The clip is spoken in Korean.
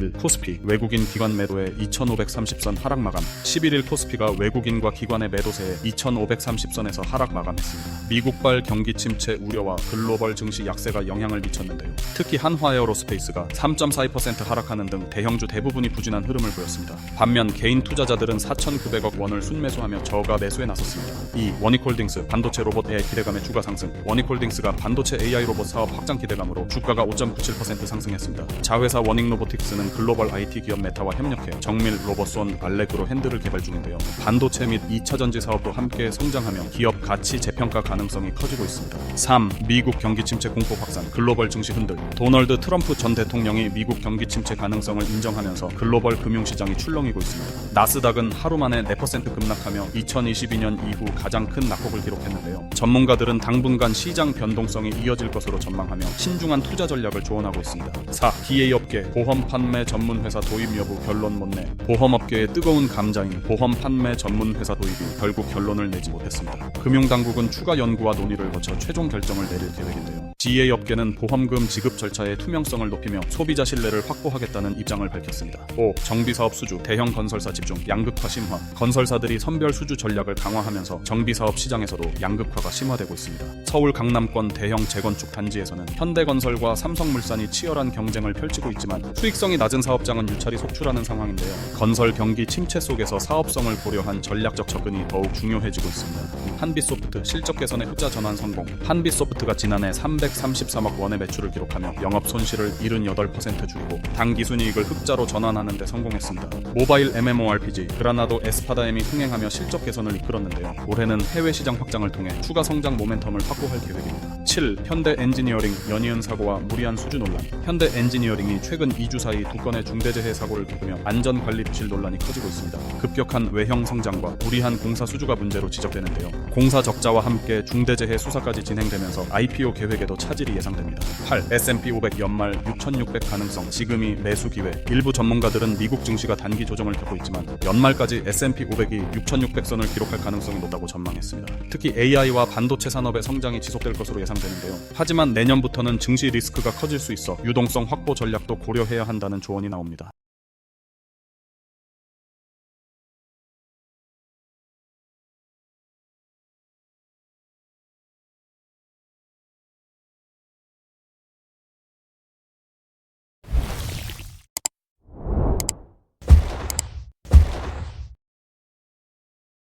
2일 코스피 외국인 기관 매도에 2530선 하락 마감 11일 코스피가 외국인과 기관의 매도세에 2530선에서 하락 마감했습니다. 미국발 경기 침체 우려와 글로벌 증시 약세가 영향을 미쳤는데요. 특히 한화에어로스페이스가 3.42% 하락하는 등 대형주 대부분이 부진한 흐름을 보였습니다. 반면 개인 투자자들은 4,900억 원을 순매수하며 저가 매수에 나섰습니다. 2. 원익홀딩스 반도체 로봇 AI 기대감의 주가 상승 원익홀딩스가 반도체 AI 로봇 사업 확장 기대감으로 주가가 5.97% 상승했습니다. 자회사 원익로보틱스는 글로벌 IT 기업 메타와 협력해 정밀 로봇손 알렉으로 핸들을 개발 중인데요. 반도체 및 2차 전지 사업도 함께 성장하며 기업 가치 재평가 가능성이 커지고 있습니다. 3. 미국 경기 침체 공포 확산 글로벌 증시 흔들 도널드 트럼프 전 대통령이 미국 경기 침체 가능성을 인정하면서 글로벌 금융시장이 출렁이고 있습니다. 나스닥은 하루 만에 4% 급락하며 2022년 이후 가장 큰 낙폭을 기록했는데요. 전문가들은 당분간 시장 변동성이 이어질 것으로 전망하며 신중한 투자 전략을 조언하고 있습니다. 4. DA 업계 보험 판매 전문 회사 도입 여부 결론 못 내. 보험업계의 뜨거운 감자인 보험 판매 전문 회사 도입이 결국 결론을 내지 못했습니다. 금융당국은 추가 연구와 논의를 거쳐 최종 결정을 내릴 계획인데요. DA 업계는 보험금 지급 절차의 투명성을 높이며 소비자 신뢰를 확보하겠다는 입장을 밝혔습니다. 5. 정비사업 수주, 대형 건설사 집중, 양극화 심화. 건설사들이 선별 수주 전략을 강화하면서 정비사업 시장에서도 양극화가 심화되고 있습니다. 서울 강남권 대형 재건축 단지에서는 현대건설과 삼성물산이 치열한 경쟁을 펼치고 있지만 수익성이 낮은 사업장은 유찰이 속출하는 상황인데요. 건설 경기 침체 속에서 사업성을 고려한 전략적 접근이 더욱 중요해지고 있습니다. 한빛소프트 실적 개선의 흑자 전환 성공. 한빛소프트가 지난해 333억 원의 매출을 기록하며 영업 손실을 78% 줄이고 당기 순이익을 흑자로 전환하는 데 성공했습니다. 모바일 MMORPG 그라나도 에스파다엠이 흥행하며 실적 개선을 이끌었는데요. 올해는 해외 시장 확장을 통해 추가 성장 모멘텀을 확보할 계획입니다. 7. 현대 엔지니어링 연이은 사고와 무리한 수주 논란. 현대 엔지니어링이 최근 2주 사이 두 건의 중대재해 사고를 겪으며 안전 관리 부실 논란이 커지고 있습니다. 급격한 외형 성장과 무리한 공사 수주가 문제로 지적되는데요. 공사 적자와 함께 중대재해 수사까지 진행되면서 IPO 계획에도 차질이 예상됩니다. 8. S&P 500 연말 6,600 가능성 지금이 매수 기회. 일부 전문가들은 미국 증시가 단기 조정을 겪고 있지만 연말까지 S&P 500이 6,600선을 기록할 가능성이 높다고 전망했습니다. 특히 AI와 반도체 산업의 성장이 지속될 것으로 예상되는데요. 하지만 내년부터는 증시 리스크가 커질 수 있어 유동성 확보 전략도 고려해야 한다는 조언이 나옵니다.